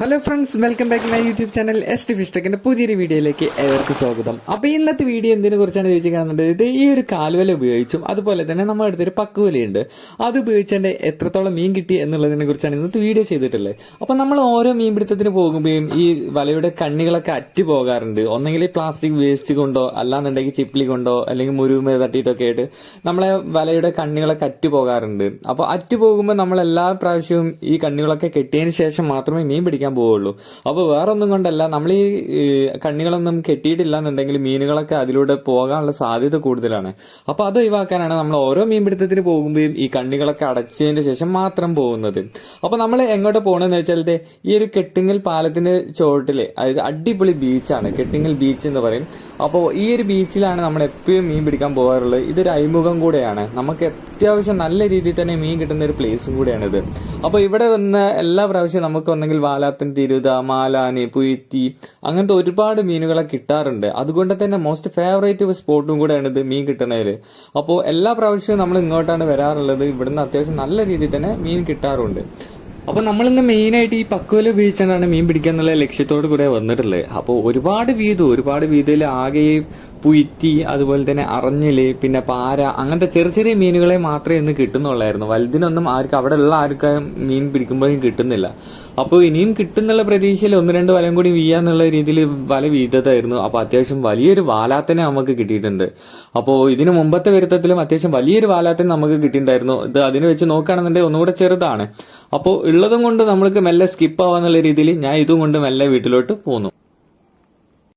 Hello friends welcome back my YouTube channel S T ഫിസ്റ്റക്കിന്റെ പുതിയൊരു വീഡിയോയിലേക്ക് ഏവർക്കും സ്വാഗതം. അപ്പൊ ഇന്നത്തെ വീഡിയോ എന്തിനെ കുറിച്ചാണ് ചോദിച്ചു കാണുന്നത് ഇത് ഈ ഒരു കാൽവല ഉപയോഗിച്ചും അതുപോലെ തന്നെ നമ്മുടെ അടുത്തൊരു പക്കുവലയുണ്ട്. അത് ഉപയോഗിച്ചാണ് എത്രത്തോളം മീൻ കിട്ടി എന്നുള്ളതിനെ കുറിച്ചാണ് ഇന്നത്തെ വീഡിയോ ചെയ്തിട്ടുള്ളത്. അപ്പൊ നമ്മൾ ഓരോ മീൻ പിടുത്തത്തിന് പോകുമ്പോഴും ഈ വലയുടെ കണ്ണികളൊക്കെ അറ്റു പോകാറുണ്ട്. ഒന്നെങ്കിൽ പ്ലാസ്റ്റിക് വേസ്റ്റ് കൊണ്ടോ അല്ലാന്നുണ്ടെങ്കിൽ ചിപ്ലി കൊണ്ടോ അല്ലെങ്കിൽ മുരുമ തട്ടിയിട്ടൊക്കെ ആയിട്ട് നമ്മളെ വലയുടെ കണ്ണികളൊക്കെ അറ്റു പോകാറുണ്ട്. അപ്പോൾ അറ്റു പോകുമ്പോൾ നമ്മൾ എല്ലാ പ്രാവശ്യവും ഈ കണ്ണികളൊക്കെ കെട്ടിയതിന് ശേഷം മാത്രമേ മീൻ പിടിക്കാൻ പോവുള്ളൂ. അപ്പോൾ വേറെ ഒന്നും കൊണ്ടല്ല. നമ്മൾ ഈ കണ്ണികളൊന്നും കെട്ടിയിട്ടില്ല എന്നുണ്ടെങ്കിൽ മീനുകളൊക്കെ അതിലൂടെ പോകാനുള്ള സാധ്യത കൂടുതലാണ്. അപ്പോൾ അത് ഒഴിവാക്കാനാണ് നമ്മൾ ഓരോ മീൻപിടുത്തത്തിന് പോകുമ്പോഴും ഈ കണ്ണികളൊക്കെ അടച്ചതിന് ശേഷം മാത്രം പോകുന്നത്. അപ്പോൾ നമ്മൾ എങ്ങോട്ട് പോകണമെന്ന് വെച്ചാൽ ഈ ഒരു കെട്ടിങ്ങൽ പാലത്തിന്റെ ചോട്ടിൽ അതായത് അടിപൊളി ബീച്ചാണ്. കെട്ടിങ്ങൽ ബീച്ച് എന്ന് പറയും. അപ്പോൾ ഈ ഒരു ബീച്ചിലാണ് നമ്മൾ എപ്പോഴും മീൻ പിടിക്കാൻ പോകാറുള്ളത്. ഇതൊരു അഴിമുഖം കൂടെയാണ്. നമുക്ക് അത്യാവശ്യം നല്ല രീതിയിൽ തന്നെ മീൻ കിട്ടുന്ന ഒരു പ്ലേസും കൂടെയാണിത്. അപ്പോൾ ഇവിടെ വന്ന് എല്ലാ പ്രാവശ്യവും നമുക്ക് ഒന്നെങ്കിൽ വാലാത്തൻ തിരുത മാലാനി പുയത്തി അങ്ങനത്തെ ഒരുപാട് മീനുകളെ കിട്ടാറുണ്ട്. അതുകൊണ്ട് തന്നെ മോസ്റ്റ് ഫേവറേറ്റ് സ്പോട്ടും കൂടെയാണ് ഇത് മീൻ കിട്ടുന്നതിൽ. അപ്പോൾ എല്ലാ പ്രാവശ്യവും നമ്മൾ ഇങ്ങോട്ടാണ് വരാറുള്ളത്. ഇവിടുന്ന് അത്യാവശ്യം നല്ല രീതിയിൽ തന്നെ മീൻ കിട്ടാറുണ്ട്. അപ്പൊ നമ്മളിന്ന് മെയിൻ ആയിട്ട് ഈ പക്വല ഉപയോഗിച്ചാണ് മീൻ പിടിക്കുക എന്നുള്ള ലക്ഷ്യത്തോട് കൂടെ വന്നിട്ടുള്ളത്. അപ്പോൾ ഒരുപാട് വീതം ഒരുപാട് വീതിയിൽ ആകെ പുയ്ത്തി അതുപോലെ തന്നെ അറഞ്ഞിൽ പിന്നെ പാര അങ്ങനത്തെ ചെറിയ ചെറിയ മീനുകളെ മാത്രമേ ഇന്ന് കിട്ടുന്നുള്ളായിരുന്നു. വലുതിനൊന്നും ആർക്കും അവിടെ ഉള്ള ആർക്കും മീൻ പിടിക്കുമ്പോഴും കിട്ടുന്നില്ല. അപ്പോൾ ഇനിയും കിട്ടുന്നുള്ള പ്രതീക്ഷയിൽ ഒന്ന് രണ്ട് വലം കൂടി വീയാന്നുള്ള രീതിയിൽ വല വീതതായിരുന്നു അപ്പോൾ അത്യാവശ്യം വലിയൊരു വാലാത്തനെ നമുക്ക് കിട്ടിയിട്ടുണ്ട്. അപ്പോൾ ഇതിന് മുമ്പത്തെ വരുത്തത്തിലും അത്യാവശ്യം വലിയൊരു വാലാത്തനെ നമുക്ക് കിട്ടിയിട്ടുണ്ടായിരുന്നു. ഇത് അതിന് വെച്ച് നോക്കുകയാണെന്നുണ്ടെങ്കിൽ ഒന്നുകൂടെ ചെറുതാണ്. അപ്പോൾ ഉള്ളതും കൊണ്ട് നമ്മൾക്ക് മെല്ലെ സ്കിപ്പ് ആവാന്നുള്ള രീതിയിൽ ഞാൻ ഇതും കൊണ്ട് മെല്ലെ വീട്ടിലോട്ട് പോന്നു.